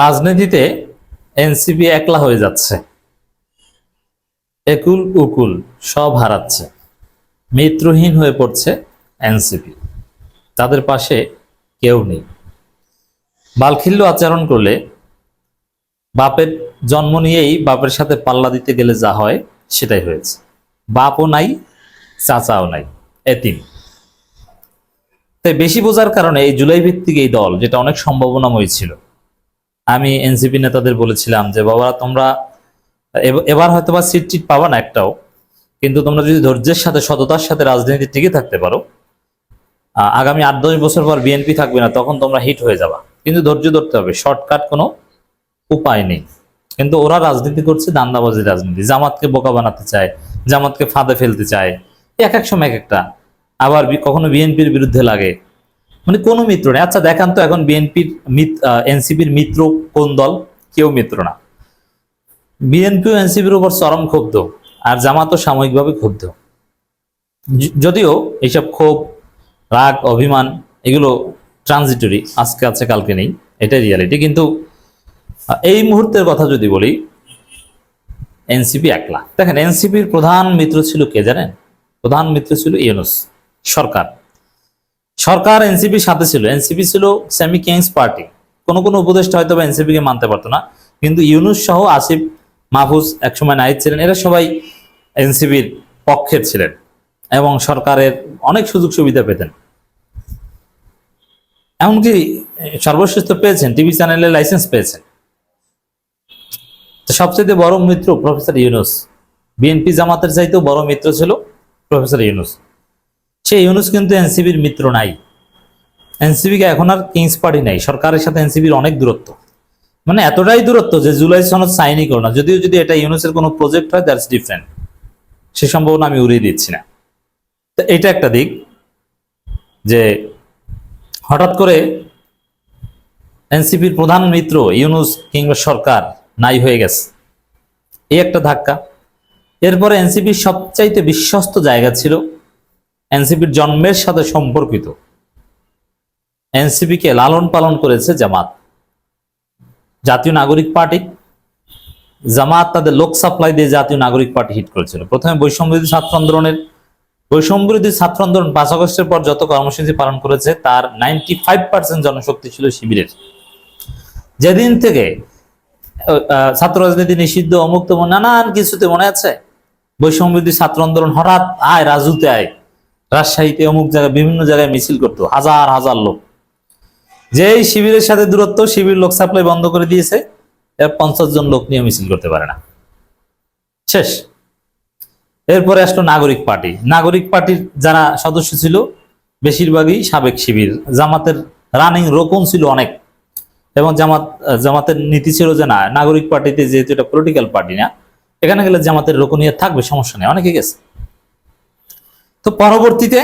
রাজনীতিতে এনসিপি একলা হয়ে যাচ্ছে। একুল উকুল সব হারাচ্ছে। মিত্রহীন হয়ে পড়ছে এনসিপি। তাদের পাশে কেউ নেই। বালখিল্য আচরণ করলে বাপের জন্ম নিয়েই বাপের সাথে পাল্লা দিতে গেলে যা হয় সেটাই হয়েছে। বাপও নাই, চাচাও নাই, এতিম। তাই বেশি বোঝার কারণে এই জুলাই ভিত্তিক এই দল, যেটা অনেক সম্ভাবনাময় ছিল আমি এনসিপি নেতাদের বলেছিলাম যে বাবা তোমরা এব- এবার হয়তো বা সিট টিট পাবা না একটাও, কিন্তু তোমরা যদি ধৈর্যের সাথে, সততার সাথে রাজনীতি টিকে থাকতে পারো আগামী আট দশ বছর পর বিএনপি থাকবে না, তখন তোমরা হিট হয়ে যাবা। কিন্তু ধৈর্য ধরতে হবে শর্টকাট কোনো উপায় নেই। কিন্তু ওরা রাজনীতি করছে, দান্দাবাজি রাজনীতি, জামাতকে বোকা বানাতে চায়, জামাতকে ফাঁদে ফেলতে চায়, এক এক সময় এক একটা। আবার কখনো বিএনপির বিরুদ্ধে লাগে মানে কোনো মিত্র নেই। আচ্ছা দেখান তো এখন বিএনপির এনসিপির মিত্র কোন দল? কেউ মিত্র না। বিএনপি ও এনসিপির উপর চরম ক্ষুব্ধ আর জামাতও সাময়িকভাবে ক্ষুব্ধ। যদিও এইসব ক্ষোভ, রাগ, অভিমান এগুলো ট্রানজিটরি আজকে আছে, কালকে নেই, এটাই রিয়ালিটি কিন্তু এই মুহূর্তের কথা যদি বলি, এনসিপি একলা। দেখেন, এনসিপির প্রধান মিত্র ছিল কে জানেন? প্রধান মিত্র ছিল ইউনুস সরকার। সরকার এনসিপির সাথে ছিল। এনসিপি ছিল সেমি কিংস পার্টি কোন কোন উপদেষ্টা হয়তো বা এনসিপি কে মানতে পারতো না। কিন্তু ইউনুস সহ আসিফ মাহফুজ একসময় নাইট ছিলেন। এরা সবাই এনসিপির পক্ষের ছিলেন এবং সরকারের অনেক সুযোগ সুবিধা পেতেন। এমনকি সর্বশ্রেষ্ঠ পেয়েছেন, টিভি চ্যানেলে লাইসেন্স পেয়েছেন। তো সবচেয়ে বড় মিত্র প্রফেসর ইউনুস। বিএনপি জামাতের চাইতেও বড় মিত্র ছিল প্রফেসর ইউনুস। সে ইউনুস কিন্তু এনসিবির মিত্র নাই। এনসিবিকে এখন আর কিংস পার্টি নাই। সরকারের সাথে এনসিবির অনেক দূরত্ব। মানে এতটাই দূরত্ব যে জুলাই সনদ সাইনই করো না। যদিও যদি এটা ইউনুসের কোনো প্রজেক্ট হয়, দ্যাটস ডিফারেন্ট। সে সম্ভাবনা আমি উড়িয়ে দিচ্ছি না। তো এটা একটা দিক যে হঠাৎ করে এনসিপির প্রধান মিত্র ইউনুস কিংবা সরকার নাই হয়ে গেছে। এই একটা ধাক্কা। এরপরে এনসিপির সবচাইতে বিশ্বস্ত জায়গা ছিল এনসিপির জন্মের সাথে সম্পর্কিত। এনসিপিকে লালন পালন করেছে জামাত। জাতীয় নাগরিক পার্টি। জামাত তাদের লোক সাপ্লাই দিয়ে জাতীয় নাগরিক পার্টি হিট করেছিল। প্রথমে বৈষম্যবিরোধী ছাত্র আন্দোলনের বৈষম্যবিরোধী ছাত্র আন্দোলন পাঁচ আগস্টের পর যত কর্মসূচি পালন করেছে, তার নাইনটি ফাইভ পার্সেন্ট জনশক্তি ছিল শিবিরের। যেদিন থেকে ছাত্র রাজনীতি নিষিদ্ধ অমুক্ত নানান কিছুতে মনে আছে? বৈষম্যবিরোধী ছাত্র আন্দোলন হঠাৎ আয়, রাজুতে আয়। রাজশাহীতে অমুক জায়গায় বিভিন্ন জায়গায় মিছিল করতো, হাজার হাজার লোক। যেই শিবিরের সাথে দূরত্ব, শিবির লোক সাপ্লাই বন্ধ করে দিয়েছে, এর পঞ্চাশ জন লোক নিয়ে মিছিল করতে পারে না। শেষ। এরপরে আসলো নাগরিক পার্টি। নাগরিক পার্টির যারা সদস্য ছিল, বেশিরভাগই সাবেক শিবির। জামাতের রানিং রোকন ছিল অনেক। এবং জামাত, জামাতের নীতি ছিল যে না, নাগরিক পার্টিতে যেহেতু এটা পলিটিক্যাল পার্টি না, এখানে গেলে জামাতের রোকনিয়া থাকবে, সমস্যা নেই, অনেকে গেছে। তো পরবর্তীতে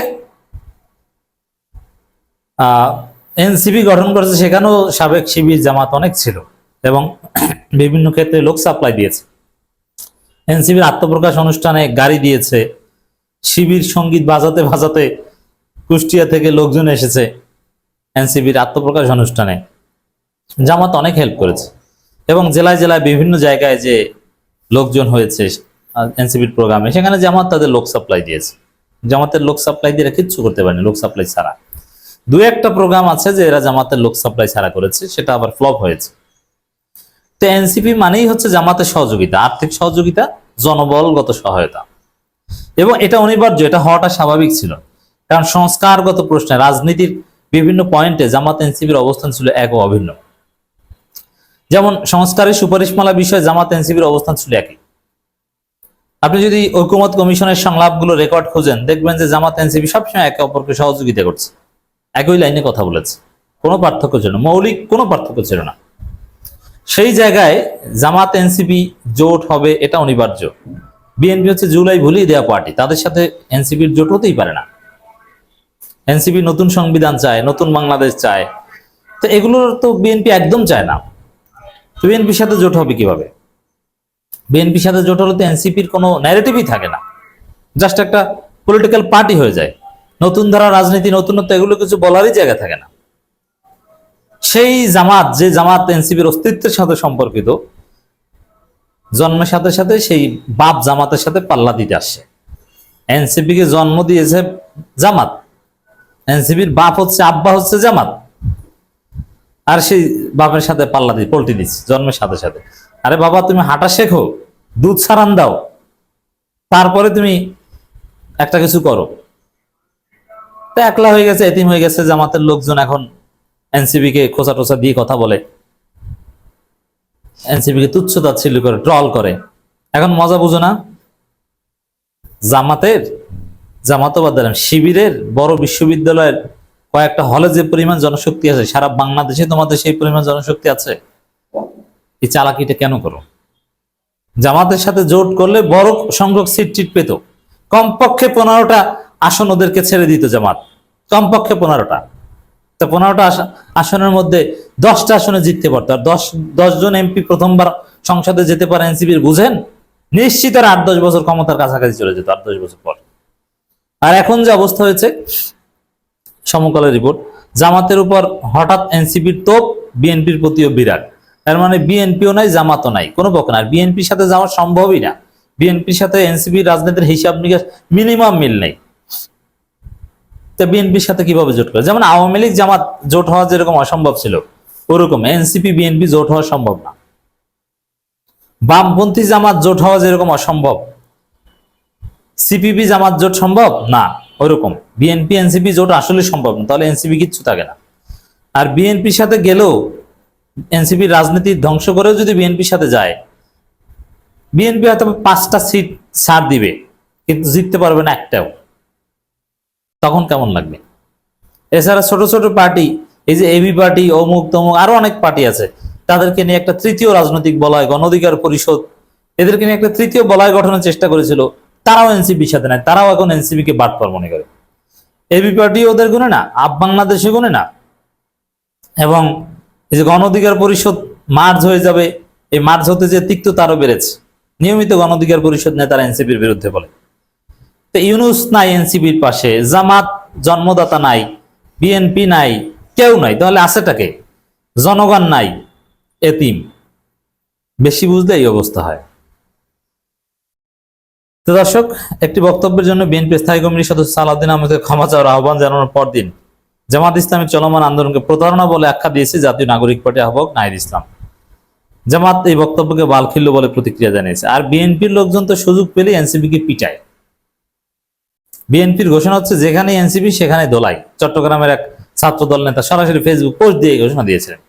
এনসিপি গঠন করেছে, সেখানেও সাবেক শিবির জামাত অনেক ছিল এবং বিভিন্ন ক্ষেত্রে লোক সাপ্লাই দিয়েছে। এনসিবির আত্মপ্রকাশ অনুষ্ঠানে গাড়ি দিয়েছে, শিবির সংগীত বাজাতে বাজাতে কুষ্টিয়া থেকে লোকজন এসেছে এনসিবির আত্মপ্রকাশ অনুষ্ঠানে। জামাত অনেক হেল্প করেছে এবং জেলায় জেলায় বিভিন্ন জায়গায় যে লোকজন হয়েছে এনসিবির প্রোগ্রামে, সেখানে জামাত তাদের লোক সাপ্লাই দিয়েছে। জামাতের লোক সাপ্লাই দিয়ে কিচ্ছু করতে পারেনি, লোক সাপ্লাই ছাড়া। দু একটা প্রোগ্রাম আছে যে এরা জামাতের লোক সাপ্লাই ছাড়া করেছে, সেটা আবার ফ্লপ হয়েছে। তো এনসিপি মানেই হচ্ছে জামাতের সহযোগিতা, আর্থিক সহযোগিতা, জনবলগত সহায়তা। এবং এটা অনিবার্য, এটা হওয়াটা স্বাভাবিক ছিল। কারণ সংস্কারগত প্রশ্নে রাজনীতির বিভিন্ন পয়েন্টে জামাত এনসিপির অবস্থান ছিল এক ও অভিন্ন। যেমন সংস্কারের সুপারিশমালা বিষয়ে জামাত এনসিপির অবস্থান ছিল একই। আপনি যদি ঐকমত কমিশনের সংলাপগুলো রেকর্ড খোঁজেন, দেখবেন যে জামাত, এনসিপি সবসময় একে অপরকে সহযোগিতা করছে। একই লাইনে কথা বলেছে। কোনো পার্থক্য ছিল না। মৌলিক কোনো পার্থক্য ছিল না। সেই জায়গায় জামাত, এনসিপি জোট হবে, এটা অনিবার্য। বিএনপি হচ্ছে জুলাই ভুলিয়ে দেওয়া পার্টি। তাদের সাথে এনসিপির জোট হতেই পারে না। এনসিপি নতুন সংবিধান চায়, নতুন বাংলাদেশ চায়। তো এগুলোর তো বিএনপি একদম চায় না। তো বিএনপির সাথে জোট হবে কীভাবে? বিএনপির সাথে জোট হলে তো এনসিপির কোনো ন্যারেটিভই থাকে না। জাস্ট একটা পলিটিক্যাল পার্টি হয়ে যায়। নতুন ধারা, রাজনীতি, নতুনত্ব, এগুলো কিছু বলারই জায়গা থাকে না। সেই জামাত, যে জামাত এনসিপির অস্তিত্বের সাথে সম্পর্কিত, জন্মের সাথে সাথে সেই বাপ জামাতের সাথে পাল্লা দিতে আসছে। এনসিপি কে জন্ম দিয়েছে জামাত। এনসিপির বাপ হচ্ছে, আব্বা হচ্ছে জামাত। আর সেই বাপের সাথে পাল্লা দিয়ে পল্টি দিচ্ছে, জন্মের সাথে সাথে। আরে বাবা, তুমি হাঁটা শেখো। দুধ সারান দাও, তারপরে তুমি একটা কিছু করো। তো একলা হয়ে গেছে, এতিম হয়ে গেছে, জামাতের লোকজন এখন এনসিবি কে খোঁচা টোচা দিয়ে কথা বলে। এনসিবি কে তুচ্ছ তাচ্ছিল্য করে, ট্রল করে। এখন মজা বুঝো না, জামাতের জামাতও বাদ দিলাম শিবিরের, বড় বিশ্ববিদ্যালয়ের কয়েকটা হলে যে পরিমাণ জনশক্তি আছে, সারা বাংলাদেশে তোমাদের সেই পরিমাণ জনশক্তি আছে। এই চালাকিটা কেন করো? জামাতের সাথে জোট করলে বড় সংখ্যক সিট টিট পেত। কমপক্ষে পনেরোটা আসন ওদেরকে ছেড়ে দিত জামাত। কমপক্ষে পনেরোটা। তো পনেরোটা আস- আসনের মধ্যে দশটা আসনে জিততে পারতো। আর দশ দশজন এমপি প্রথমবার সংসদে যেতে পারে এনসিপির, বুঝেন? নিশ্চিত আর আট, দশ বছর ক্ষমতার কাছাকাছি চলে যেত, আট, দশ বছর পর। আর এখন যে অবস্থা হয়েছে, সমকালের রিপোর্ট, জামাতের উপর হঠাৎ এনসিপির তোপ, বিএনপির প্রতিও বিরাট। তার মানে বিএনপিও নাই, জামাতও নাই। কোনো পক্ষ না বিএনপির সাথে যাওয়া সম্ভবই না। বিএনপির সাথে এনসিপির রাজনীতির হিসাব নিকাশ মিনিমাম মিল নেই। তো বিএনপির সাথে কীভাবে জোট করে? যেমন আওয়ামী লীগ জামাত জোট হওয়া যেরকম অসম্ভব ছিল, ওরকম। এনসিপি, বিএনপি জোট হওয়া সম্ভব না। বামপন্থী জামাত জোট হওয়া যেরকম অসম্ভব। সিপিপি জামাত জোট সম্ভব? না, ওরকম। বিএনপি, এনসিপি জোট আসলে সম্ভব না। তাহলে এনসিপি কিচ্ছু থাকে না। আর বিএনপির সাথে গেলেও এনসিপি রাজনীতি ধ্বংস করেও যদি বিএনপির সাথে যায়, বিএনপি হয়তো পাঁচটা সিট ছাড় দিবে, কিন্তু জিততে পারবে না একটাও। তখন কেমন লাগবে? এছাড়া ছোট ছোট পার্টি, এই যে এবি পার্টি, অমুক তমুক, আরও অনেক পার্টি আছে, তাদেরকে নিয়ে একটা তৃতীয় রাজনৈতিক বলয়, গণ অধিকার পরিষদ, এদেরকে নিয়ে একটা তৃতীয় বলয় গঠনের চেষ্টা করেছিল, তারাও এনসিপির সাথে নেয় তারাও এখন এনসিপি কে বাটপার মনে করে। এবি পার্টি ওদের গুনে না, আপ বাংলাদেশে গুনে না। এবং এই যে গণ অধিকার পরিষদ মার্জ হয়ে যাবে, এই মার্জ হতে যে তিক্ততা আরও বেড়েছে। নিয়মিত গণ অধিকার পরিষদ নেতারা এনসিপির বিরুদ্ধে বলে। তো ইউনুস নাই এনসিপির পাশে, জামাত জন্মদাতা নাই, বিএনপি নাই, কেউ নাই, তাহলে আছেটাকে জনগণ নাই, এতিম। বেশি বুঝলে এই অবস্থা হয়। তো দর্শক, একটি বক্তব্যের জন্য বিএনপি স্থায়ী কমিটির সদস্য সালাউদ্দিন আহমেদকে ক্ষমা চাওয়ার আহ্বান জানানোর পরদিন জামাত ইসলামের চলমান আন্দোলনকে প্রতারণা বলে আখ্যা দিয়েছে জাতীয় নাগরিক পার্টি আহ্বায়ক নাহিদ ইসলাম। জামাত এই বক্তব্যকে বালখিল্য বলে প্রতিক্রিয়া জানিয়েছে। আর বিএনপির লোকজন তো সুযোগ পেলে এনসিপিকে পিটায়। বিএনপির ঘোষণা হচ্ছে যেখানে এনসিপি সেখানে দোলাই। চট্টগ্রামের এক ছাত্র দল নেতা সরাসরি ফেসবুক পোস্ট দিয়ে ঘোষণা দিয়েছিলেন।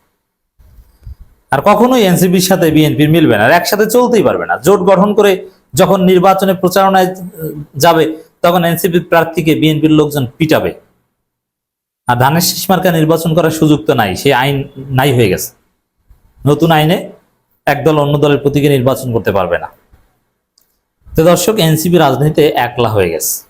আর কখনোই এনসিপির সাথে বিএনপির মিলবে না, আর একসাথে চলতেই পারবে না। জোট গঠন করে যখন নির্বাচনে প্রচারণায় যাবে, তখন এনসিপির প্রার্থীকে বিএনপির লোকজন পিটাবে। আর ধানের শেষ মার্কা নির্বাচন করার সুযোগ তো নাই, সেই আইন নাই হয়ে গেছে। নতুন আইনে একদল অন্য দলের প্রতীকে নির্বাচন করতে পারবে না। তো দর্শক, এনসিপি রাজনীতিতে একলা হয়ে গেছে।